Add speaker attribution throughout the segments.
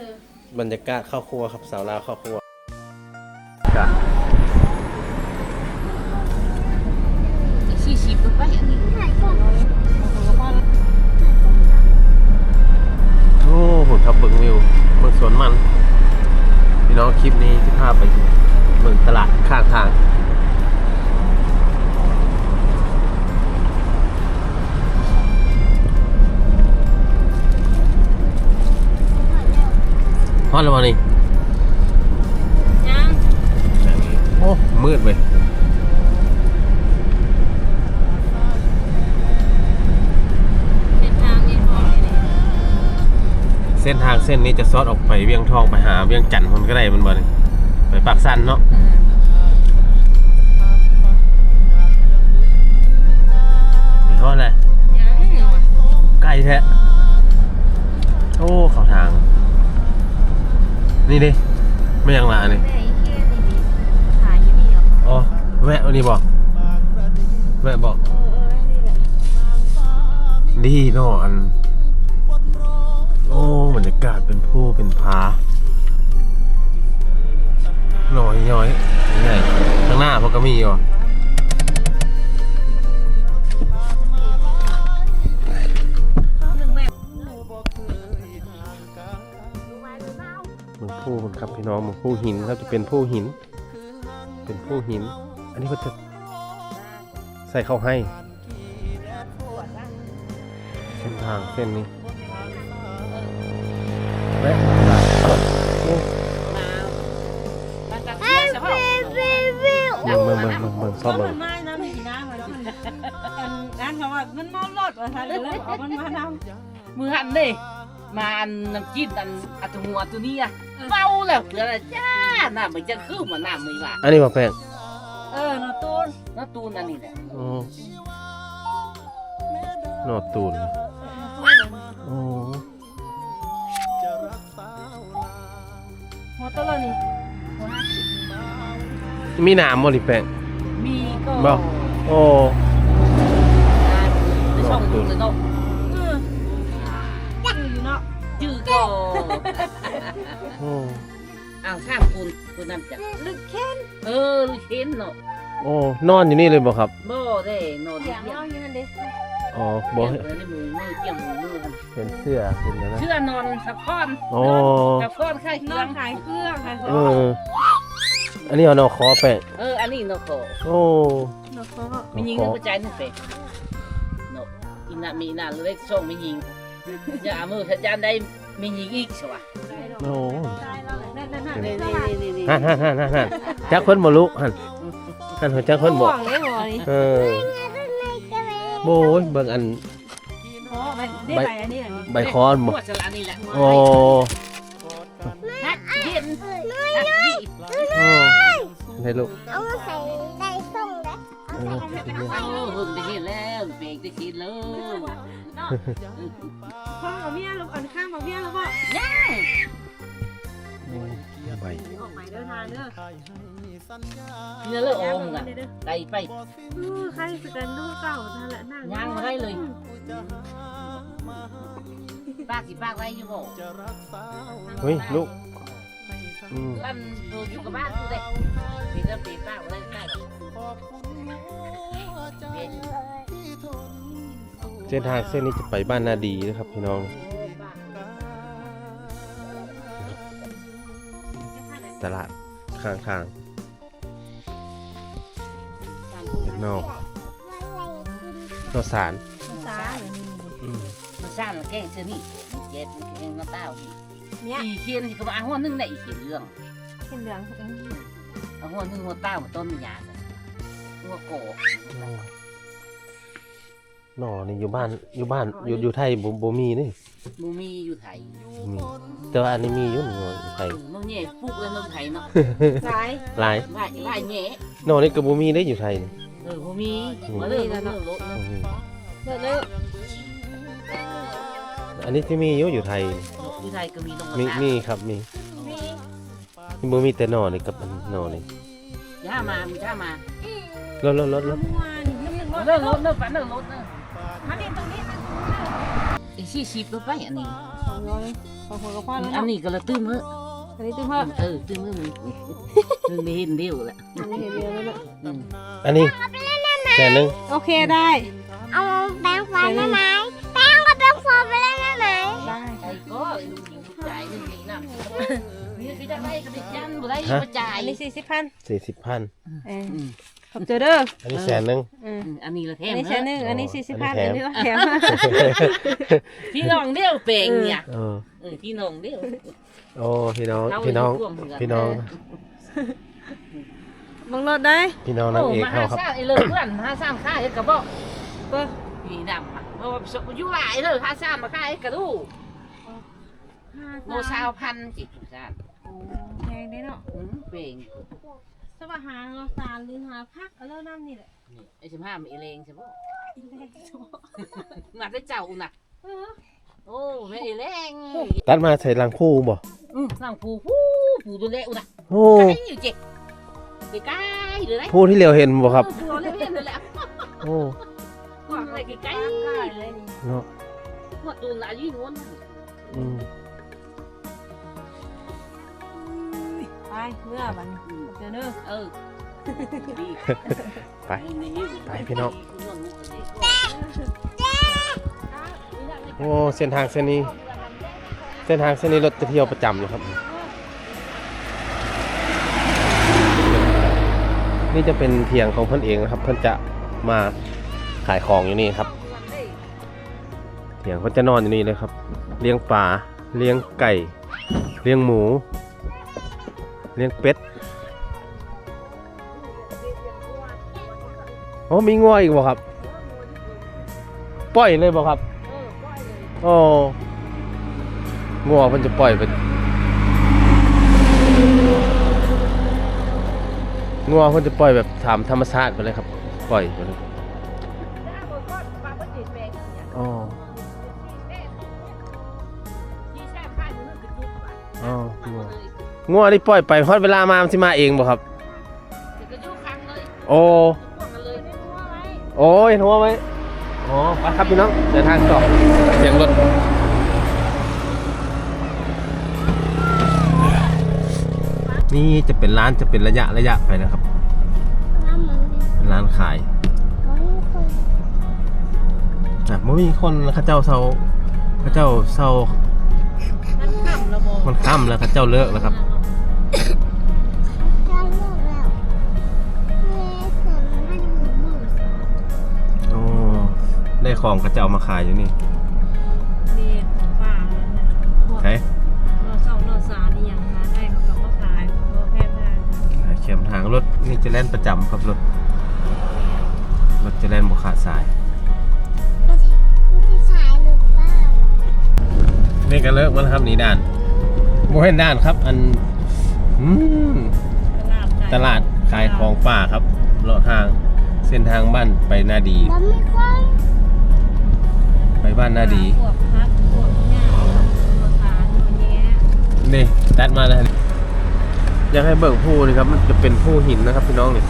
Speaker 1: อบ
Speaker 2: รรยากาศข้าครัวครับสาวลาวข้าครัว ทางเส้
Speaker 1: นนี้
Speaker 2: จะซอดออกไปเวียงทองไปหาเวียงจันทน์มันก็ได้มันบ่นี่ไปปากสันเนาะ
Speaker 1: เออ
Speaker 2: นี่ฮอดเลย
Speaker 1: ยังว่ะ
Speaker 2: ใกล้แท้โอ้เข้าทาง นี่ดิไม่ยังละอันนี่
Speaker 1: แม่อีเคียนี่ดิขายอยู่นี่เหรอ
Speaker 2: อ๋อแวะอันนี้บอกแวะบอก
Speaker 1: เออเออนี่แหละ
Speaker 2: ดีเนาะอันโอ้บ รรยากาศเป็นผู้เป็นพาหน่อยย้อยนี่ข้างหน้าพวกก็มีอยู่
Speaker 1: หนึ่งแม่
Speaker 2: มึงผู้มันครับพี่น้องมึงผู้หินครับจะเป็นผู้หิน เป็นผู้หิน อันนี้ก็จะใส่เข้าให้ เส้นทางเส้นนี้ แวะโอ้
Speaker 1: มามาจากเชียงใช่ป่ะ
Speaker 2: เมืองเมืองเมืองเมืองเมืองชอบเมือง
Speaker 3: ไม่นะไม่กินน้ำมันอันนั้นเขาว่ามันนอนรอดว่าท่านเลยเอามันมาน
Speaker 1: มือหันเด้มาอันน้ำจิ้มอันอัตหัวตัวนี้อะเมาแล้วเหลืออะไรจ้าหน้ามันจะคือมันหน้ามือว่ะ
Speaker 2: อันนี้มาแป้งำ
Speaker 3: เออนาตูน
Speaker 1: น้าตูนอันนี้แหละ
Speaker 2: โอ้หนอดตูนโอ้
Speaker 3: มอเตอร์เลยนี่
Speaker 2: มีหนามบ่ดิแป้ง
Speaker 1: มีก็
Speaker 2: บ่โอ้
Speaker 1: ในช่องตูนเลยเนาะ
Speaker 3: เออคืออยู่เนาะ
Speaker 1: จื้อก็
Speaker 2: โอ้
Speaker 1: อ่างข้ามคุณคุณนั่นจ้ะ
Speaker 3: ลึกแค่น
Speaker 1: เออลูกเห็นเนาะ
Speaker 2: โอ้นอนอยู่นี่เลยบ่ครับ
Speaker 1: บ่ได้นอน
Speaker 3: เสียง
Speaker 1: เยี่ยม
Speaker 3: เอาอยู่นั่นเด้
Speaker 2: อ๋อบ่
Speaker 1: เยี่ยมเลยในมือมือเยี่ยมมือมือกัน
Speaker 2: เห็นเสื้อเห็นแล้วนะ
Speaker 1: เชื่อนอนสักก้อน
Speaker 2: โอ้
Speaker 1: สักก้อนไข่เค
Speaker 3: น
Speaker 1: รื่
Speaker 3: อ
Speaker 1: อนง
Speaker 3: ขายเครื่องขายข
Speaker 2: เอ
Speaker 3: อง
Speaker 2: ออันนี้เอานอคอแป้ง
Speaker 1: เอออันนี้เนาะก็
Speaker 2: โอ้
Speaker 3: เนาะเขา
Speaker 1: มียิงในหัวใจนั่นเป็นเนาะอีน่ะมีน่ะเลยส่งมียิงอย่าเอามือขยันได้มียิงอีกใช่ป่ะ
Speaker 2: โอ้
Speaker 3: ได้แล้วแหละนั่นนั่นนั่น
Speaker 1: นี่
Speaker 3: นี่
Speaker 1: นี่
Speaker 3: นี่
Speaker 1: นี่นี่
Speaker 2: ฮั่นฮั่นฮั่นฮั่นฮั่นจักเพิ่นบ่ลุหันหันหัวจักเพิ่นบ่
Speaker 3: ห่วงเลยบ่นี่
Speaker 2: เออ โอ้ยเบิ่งอัน
Speaker 3: อ๋อมันได้ใบอันนี้อันนี้
Speaker 2: ใบคอนบ่
Speaker 1: หัวสลานี่แหละ
Speaker 2: โอ้
Speaker 1: ฮักเย็นฮักดี
Speaker 2: โอ้ให้ลูก
Speaker 4: เอามาใส่ในส่งแล้ว
Speaker 2: เออกินเลย
Speaker 1: โอ้หุ่นได้เห็นแล้วเบรกได้คิดเลย
Speaker 3: พ่อกับเมียลูกอันข้ามกับเมียแล้วบ่
Speaker 1: ยัง
Speaker 2: ใบ
Speaker 3: ออกไปเดินทางเด้อ
Speaker 1: เนื้อเลือดโอมกันไกลไป
Speaker 3: เออใครสกันดูเก่าท่านละนั่ง
Speaker 1: ย่างมาได้เลยป้าสิป้าไว้อยู่บ่
Speaker 2: เฮ้ยลูกอืม
Speaker 1: ลั่นดูอยู่กับบ้านกูเด้ปีละปีป้าไว้ได้
Speaker 2: เส้นทางเส้นนี้จะไปบ้านนาดีนะครับพี่น้องตลาดข้างทางนอกนอกสาร
Speaker 3: สา
Speaker 2: อืม
Speaker 1: มันสร้างแกงเสื้อนี่เย็ดแกงน้ำเต้า
Speaker 3: เนี่ย
Speaker 1: อีเคียนก็มาหัวนึงได้อีเคียนเรื่อง
Speaker 3: เป็นเหลือง
Speaker 1: เอาหัวนึงหัวเต้าต้นหญ้าหัวโก
Speaker 2: หน่อนี่อยู่บ้านอยู่บ้านอยู่อยู่ไทยบ่บ่มีนี่
Speaker 1: มูมีอยู่ไทย
Speaker 2: มีแต่ว่าอันนี้มีอยู่หน่ออยู่ไทย
Speaker 1: มึงเนี่ยปลูกเลยมึงไทยเนาะ
Speaker 3: สาย
Speaker 2: หลาย
Speaker 1: ไล่ไล่แง่
Speaker 2: หน่อนี่ก็บ่มีได้อยู่ไทยนี่
Speaker 1: เออมูมีมาเลยมาเลยรถ
Speaker 2: บ่มี
Speaker 3: เลิกเลิก
Speaker 2: อันนี้ที่มีอยู่อยู่ไทยนี่
Speaker 1: อยู่ไทยก็มีลง
Speaker 2: มี
Speaker 1: มา
Speaker 2: มีครับมี
Speaker 3: มี
Speaker 2: มีบ่มีแต่หน่อนี่กับอันหน่อนี่
Speaker 1: ย่ามามีย่ามา
Speaker 2: รถรถรถรถ
Speaker 3: เมื่อวานนี่นึกว่า
Speaker 1: เรื่องรถเรื่องฝันเรื่องรถเนอะ
Speaker 3: มาเรียนตรงนี้
Speaker 1: ไอ้ชี้ชิปแล้วไปอันนี้
Speaker 3: สองร้อยสองคนก็พอแล้ว
Speaker 1: อัน
Speaker 3: เนาะ
Speaker 1: นี้ก็ละตื้มเฮ้อ
Speaker 3: อันนี้ตื้อเพิ่ม
Speaker 1: เออตื้มเฮ้อมึงมึงได้เห็นเดียวแหละ
Speaker 3: อันนี้เห็นเดียวแล้วเนาะ
Speaker 1: อืม
Speaker 2: อันนี้แสนหนึง
Speaker 3: โอเคได้
Speaker 4: เอาแปรงฟันได้ไหมแปรงก็แปรงฟันไปเลยได้ไหม
Speaker 3: ได้
Speaker 1: ไอ้ก็ลูกหญิงลูกชายนี่นี่นะนี่คือจะได้ก็ได้ยันบ่ได้บ่จ่าย
Speaker 3: อันนี้สี่สิบพัน
Speaker 2: สี่สิบพัน
Speaker 3: เออ
Speaker 1: อืม
Speaker 3: ขอบเจอเด้อ
Speaker 2: อันนี้แสนหนึง
Speaker 3: เออ
Speaker 1: อืมอันนี้ละแถ
Speaker 3: อั
Speaker 1: ม
Speaker 3: นนี้
Speaker 1: เฮ้
Speaker 3: แค่
Speaker 1: อ
Speaker 3: หนึ่งอันนี้สี่สิบพัน
Speaker 2: อั
Speaker 3: อั
Speaker 2: น
Speaker 3: น
Speaker 2: นี้
Speaker 3: นี้
Speaker 2: แถม
Speaker 3: ว่าแถม
Speaker 1: พี่น้องเดียวเป็งเนี่ย
Speaker 2: เออ
Speaker 1: เออพี่น้องเดียว
Speaker 2: โอ้พี่น้อง
Speaker 1: เรา
Speaker 2: พี่น้อง
Speaker 1: ร่วมกัน
Speaker 2: พี่น้อง
Speaker 3: บังรถได้
Speaker 2: พี่น้องนาง
Speaker 1: โอ้
Speaker 2: เอก
Speaker 1: มา
Speaker 2: เขา
Speaker 1: หา
Speaker 2: ครับ
Speaker 1: ซ่าไอ้เลิกเพื่อนมาหาซ่ามค่ายกระบอก
Speaker 3: เปิ้ล
Speaker 1: พี่ดำอะเพราะว่าอยู่หลายเลยหาซ่ามมาค่ายกระดูกโมซาวพันจิตทุกซ่าน
Speaker 3: แพงได้เนาะ
Speaker 1: อืมเป่ง
Speaker 3: สวัสหาเราสารหรือหาพักเอาเริ่มน้ำนี่แหละ
Speaker 1: นี่ไอ้สิบห้ามีเอเลงใช่ปะมาได้เจ้าน่ะ
Speaker 3: เออ
Speaker 1: โอ้แม่เอเลง
Speaker 2: ตัดมาใส่ลังคู่บ่
Speaker 1: อืมนั่งผูผู้ผูตัวเล็กน่ะ
Speaker 2: โอ้
Speaker 1: ไก่อยู่เจ๊ไก่หรือไร
Speaker 2: ผู้ที่เหลียวเห็นบ่ครับ
Speaker 1: ผูเล็กเห็นเลยแหละ
Speaker 2: โอ้
Speaker 1: ว่าอะไรไก่
Speaker 3: ใกล้เลยนี่
Speaker 2: เนาะ
Speaker 1: หมดตัวอายุนวล
Speaker 2: อืม
Speaker 3: ไปเมื่อบันเจอเด้อ
Speaker 1: เออดี
Speaker 2: ไป ไปพี่น้อง โอ้เส้นทางเส้นนี้ เส้นทางเส้นนี้รถจะเที่ยวประจำเลยครับ นี่จะเป็นเพียงของเพื่อนเองนะครับ เพื่อนจะมาขายของอยู่นี่ครับเถียงเขาจะนอนอยู่นี่เลยครับ เลี้ยงปลาเลี้ยงไก่ เลี้ยงหมู เลี้ยงเป็ดโอ้มีงัวอีกบ่ครับ ปล่อยเลยบ่ครับ โอ้งัวเพิ่นจะปล่อยไปงัวเพิ่นจะปล่อยแบบถามธรรมชาติไปเลยครับ ปล่อยไปเลยอ๋ออ๋องัวงัวนี่ปล่อยไปฮอดเวลามามันสิมาเองบ่ครับโอ้โอ้ยหัวไหม อ๋อไปครับพี่น้องเดินทางต่อเสียงรถนี่จะเป็นร้านจะเป็นระยะระยะไปนะครับเป็นร้านขาย
Speaker 4: ก็มีคน
Speaker 2: อ่ไม่มีคนข้าเจ้าเซาข้าเจ้าเซา
Speaker 3: มันค่ำแล้วบ่
Speaker 2: มันค่ำแล้วข้าเจ้าเลิกแล้วครับ ได้ของเข้าเจ้ามาขายอยู่นี่
Speaker 3: มีของป่าพวก
Speaker 2: ใช่
Speaker 3: นอสองนอสานี่ยังหาได้เขาก็มาขายเขาแพงมาก
Speaker 2: เข็มทางรถนี่จะแล่นประจำครับรถ รถจะแล่นบุขาดสาย
Speaker 4: ไม่ใช่ไม่ใช่สายหรือเปล่า
Speaker 2: นี่ก็เลิกมาแล้วครับหนีด่านโมเห็นด่านครับ อันอืม
Speaker 3: ตลาดขาย
Speaker 2: ตลาดขายของป่าครับเลาะทางเส้นทางบ้านไปนาดี
Speaker 4: แล้วมีคน
Speaker 2: ไปบ้านนาดี
Speaker 3: พวกพักพวกหญ้าพวกนอสานี่มันแย่
Speaker 2: นี่ตัดมาแล้วอยากให้เบิกผู้นี่ครับ มันจะเป็นผู้หินนะครับพี่น้องนี่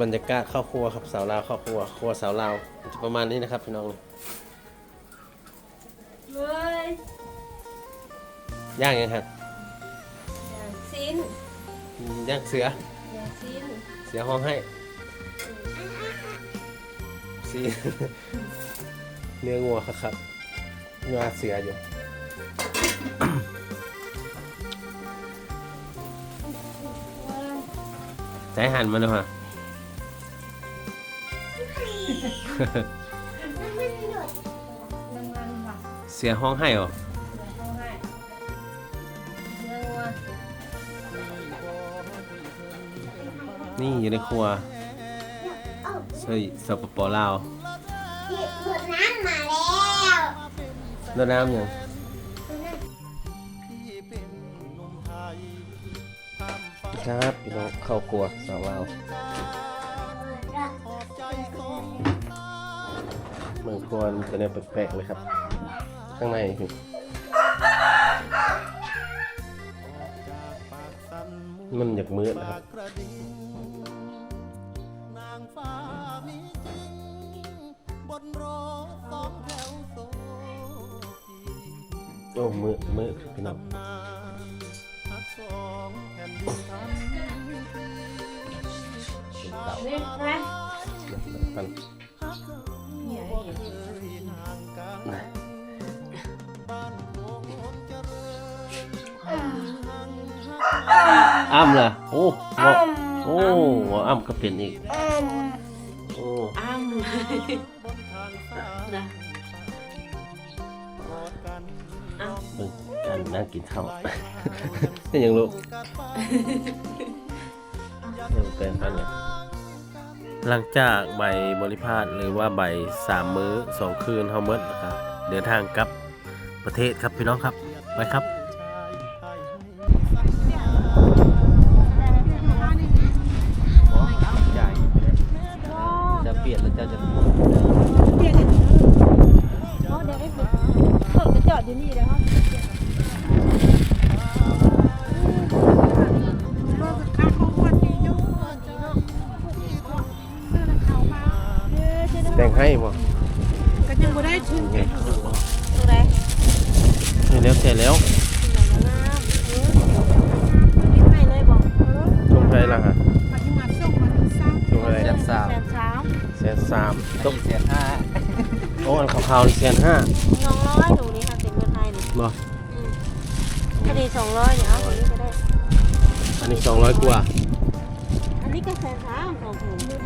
Speaker 2: บรรยากาศเข้าครัวครับสาวลาวเข้าครัวครัวสาวลาวจะประมาณนี้นะครับพี่น้องนี่
Speaker 3: เว้ย
Speaker 2: ย่างยังครับ
Speaker 3: ซิน
Speaker 2: ย่างเสือ
Speaker 3: อย่างซิน
Speaker 2: เสือห้องให้สีเนื้องัวครับครับเนื้อเสืออยู่ใจหันมาเลยฮะ
Speaker 3: มันมันว่ะ
Speaker 2: เสือห้องให้เหรอ
Speaker 3: นื้อวัว
Speaker 2: นี่อยู่ในครัวใช่สปปลาว
Speaker 4: หมดน้ำมาแล้ว
Speaker 2: รดน้ำยังครับพี่น้องเข้าครัวสาวลาวเมืองครัวมันจะเนี่ยแปลกๆเลยครับ ข้างในคือ มันอยากมืดนะครับโอ้มืดมืดพี่น้องเป็นเต่า
Speaker 3: นี่นะ
Speaker 2: มัน
Speaker 3: เนี่ย
Speaker 2: อ้ำล่ะโอ้บอกโอ้อ้ำก็เป็นอีกโอ้
Speaker 3: อ้ำนะ
Speaker 2: เบิ่งกันนั่งกินข้าวนี่ยังลูกเดี๋ยวเป็นพันเลยหลังจากใบบริพาทหรือว่าใบสามมื้อสองคืนเฮาเมดนะครับเดินทางกลับประเทศครับพี่น้องครับไปครับ ยั
Speaker 3: ง
Speaker 2: บ่
Speaker 3: ได้ชื่น
Speaker 2: ไง
Speaker 3: ตัวไหน
Speaker 2: เสร็จแล้วเสร็จแล้ว
Speaker 3: กินไปเลยบอก
Speaker 2: ลงไปแล้วฮะ
Speaker 3: ปฏิมาส่งมาถึงซ้ำ
Speaker 2: ลงอะไร
Speaker 1: แสนสาม
Speaker 3: แสนสาม
Speaker 2: แสนสาม
Speaker 1: ตกแสนห้า
Speaker 2: โอ้อันขาวๆนี่แสนห้า
Speaker 3: สองร้อยหนูนี่ค่ะเป็นเงินไทยหนู
Speaker 2: บ่
Speaker 3: คดีสองร้อยเนี่ยเอาอันนี้ก็ได้
Speaker 2: อันนี้สองร้อยกว่า
Speaker 3: อันนี้ก็แสนสามของผมได้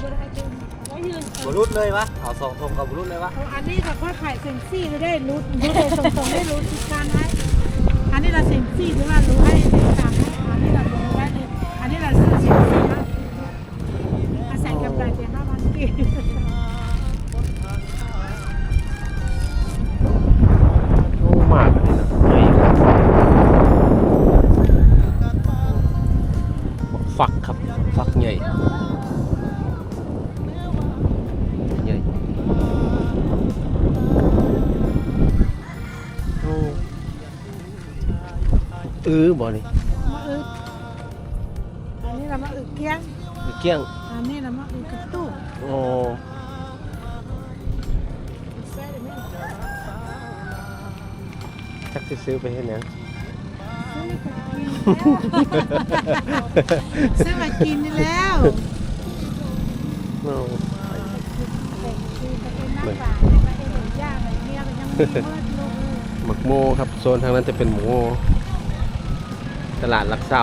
Speaker 3: ยืน
Speaker 1: บรุษเลยวะเอาสองทงกับบรุษเลยวะ
Speaker 5: อันนี้แบบว่าขายเซนซี่ไม่ได้รู้รู้เลยตรงๆได้รู้ทิศการไว้อันนี้เราเซนซี่หรือว่ารู้ให้ตาม ออบ่นี่
Speaker 2: มาอึ
Speaker 5: กอันนี้เรามาอึกเกี้ยง
Speaker 2: คือเกี้ยง
Speaker 5: อันนี้เรามาอึกกระตู้
Speaker 2: โอ้จักสิซื้อไปให้หยัง
Speaker 5: ซื้อมากินนี่แล้ว
Speaker 2: โอ้
Speaker 5: คือไปเอ็นน้ำปลาไปเอ็นหมูย่างอะไรเงี้ยมันยังมีเมื่อลูก
Speaker 2: หมักโมครับ โซนทางนั้นจะเป็นหมูโม ตลาดลักเซา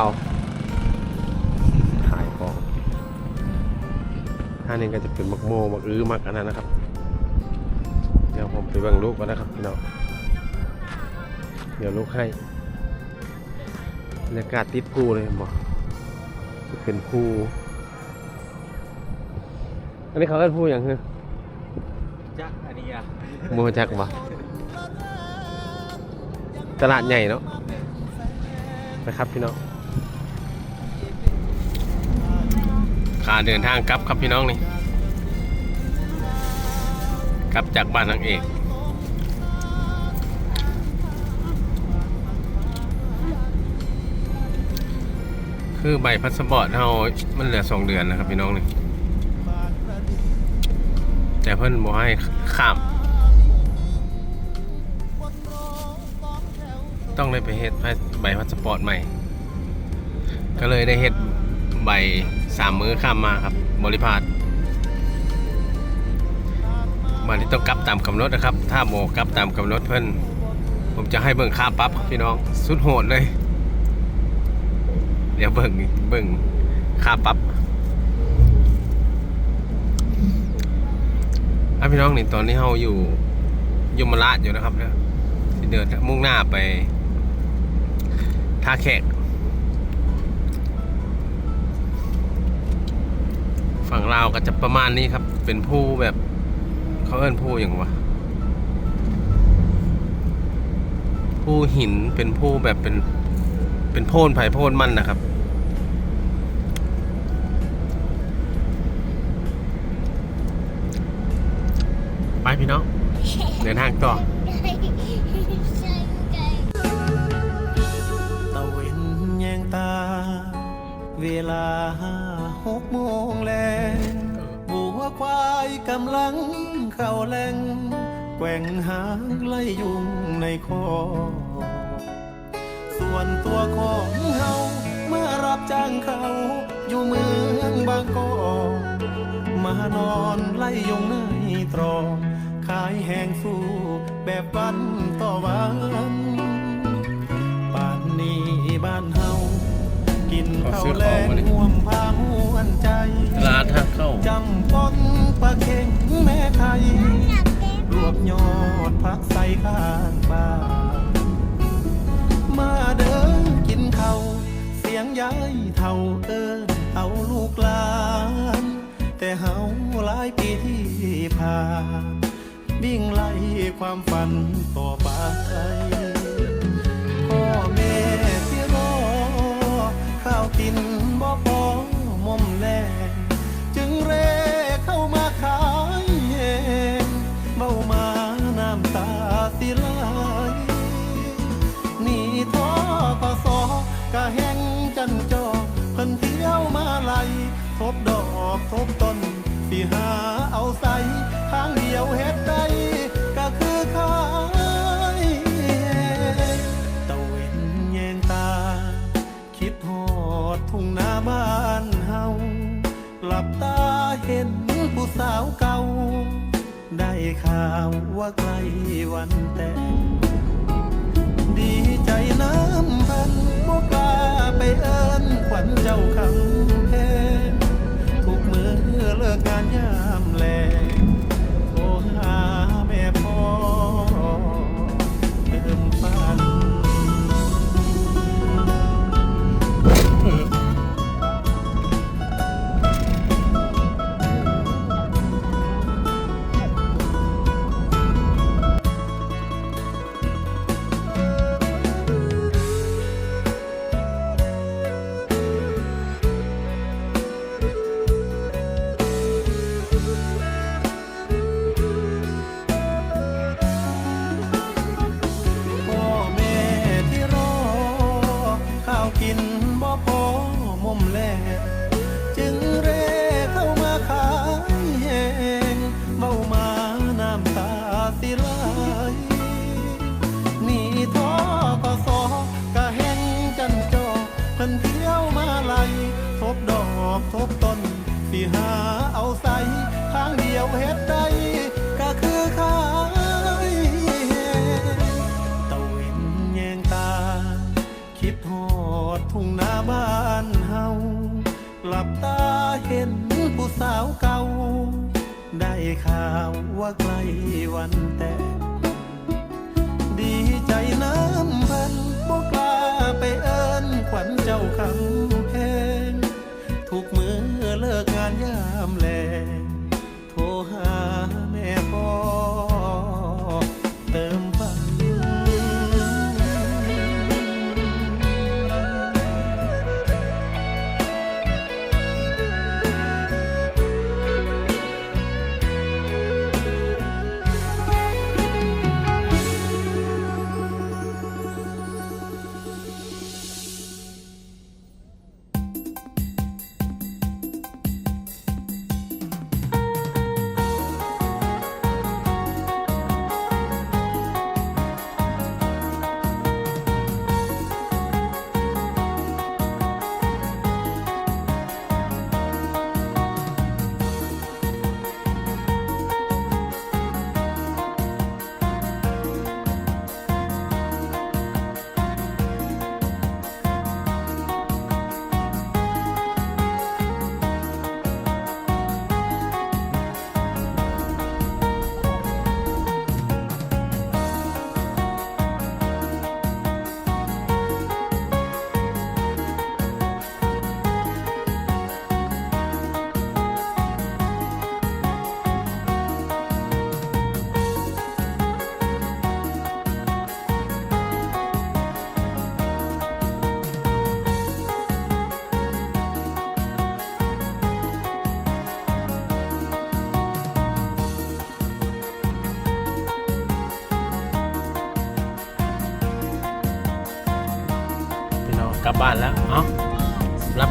Speaker 2: ขายของท่างนี้ก็จะเป็นหมักโมหมักอื้อหมักอันนั้นนะครับ เดี๋ยวผมไปเบังลูกก่อนนะครับพี่น้องเดี๋ยวลูกให้บรรยากาศติดภูเลยบอกจะเป็นภูอันนี้เขาเรียกภูอย่างคือ
Speaker 1: จักอันนี้อะ
Speaker 2: โมจักบ่ตลาดใหญ่เนาะ ไปครับพี่น้องขาเดินทางกลับครับพี่น้องนี่กลับจากบ้านนางเอกคือใบพัสปอร์ตเรามันเหลือสองเดือนนะครับพี่น้องนี่แต่เพิ่อนบอกให้ข้าม ต้องได้ไปเฮ็ดใบพาสปอร์ตใหม่ ก็เลยได้เฮ็ดใบสามมื้อข้ามมาครับ บริพาทวันที่ต้องกลับตามกำหนดนะครับ ถ้าโมกลับตามกำหนดเพิ่อนผมจะให้เบิ่งค่าปั๊บครับพี่น้องสุดโหดเลย เดี๋ยวเบิ่งเบิ่งค่าปั๊บอะพี่น้องนี่ตอนนี้เราอยู่ยมราชอยู่นะครับเนี่ยเดินมุ่งหน้าไป ท่าแขก ฝั่งลาวก็จะประมาณนี้ครับ เป็นผู้แบบเขาเอิ้นผู้อย่างวะผู้หินเป็นผู้แบบเป็นเป็นโพนไผ่โพนมันนะครับไปพี่น้องเดินทางต่อ
Speaker 6: เวนแยงตาหกโมงแล้วบัวควายกำลังเข้าแหลงแกว่งหางไล่ยุงในคอ ส่วนตัวของเฮาเมื่อรับจ้างเขาอยู่เมืองบางกอกมานอนไล่ยุงในตรอกขายแหงสู้แบบวันต่อวัน ป่านนี้บ้านเฮา กินข้าวแลงห่วมพาม่วนใจ
Speaker 2: ตลาดทางเข้า
Speaker 6: จำปนปลาเข็งแม่ไข่รวบยอดพักใส่ข้างบ้านมาเดินกินข้าวเสียงยายเท่าเอินเอาลูกหลานแต่เฮาหลายปีที่ผ่านวิ่งไล่ความฝันต่อไป สาวเก่า ได้ข่าวว่าใกล้วันแต่ง ดีใจน้ำพันบ่กล้าไปเอิ้นขวัญเจ้าคำแพงทุกมือเลิกงานยา หาเอาใส่ทางเดียวเฮ็ดได้ก็คือขายตะเวนแยงตา คิดหอดทุ่งนาบ้านเฮาหลับตาเห็นผู้สาวเก่า ได้ข่าวว่าใกล้วันแต่งดีใจน้ำพันบ่กล้าไปเอิ้นขวัญเจ้าคำ ยามแล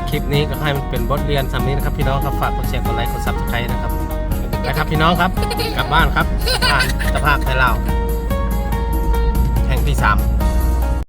Speaker 2: คลิปนี้ก็ให้มันเป็นบทเรียนสำนี้นะครับพี่น้องครับฝากกดแชร์กดไลค์กดซับสไครต์นะครับไปครับพี่น้องครับกลับบ้านครับผ่านสภาพไทยลาวแห่งที่สาม